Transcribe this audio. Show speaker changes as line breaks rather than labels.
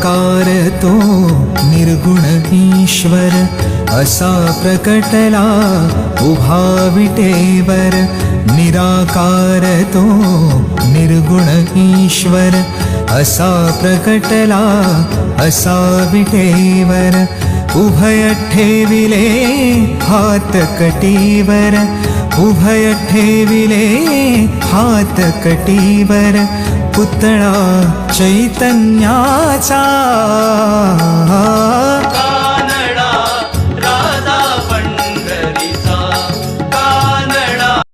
साकार तो निर्गुण ईश्वर असा प्रकटला उभा विटेवर. निराकार तो निर्गुण ईश्वर असा प्रकटला असा विटेवर. उभय ठेविले हात कटीवर उभय ठेविले हात कटीवर पुतळा चैतन्याचा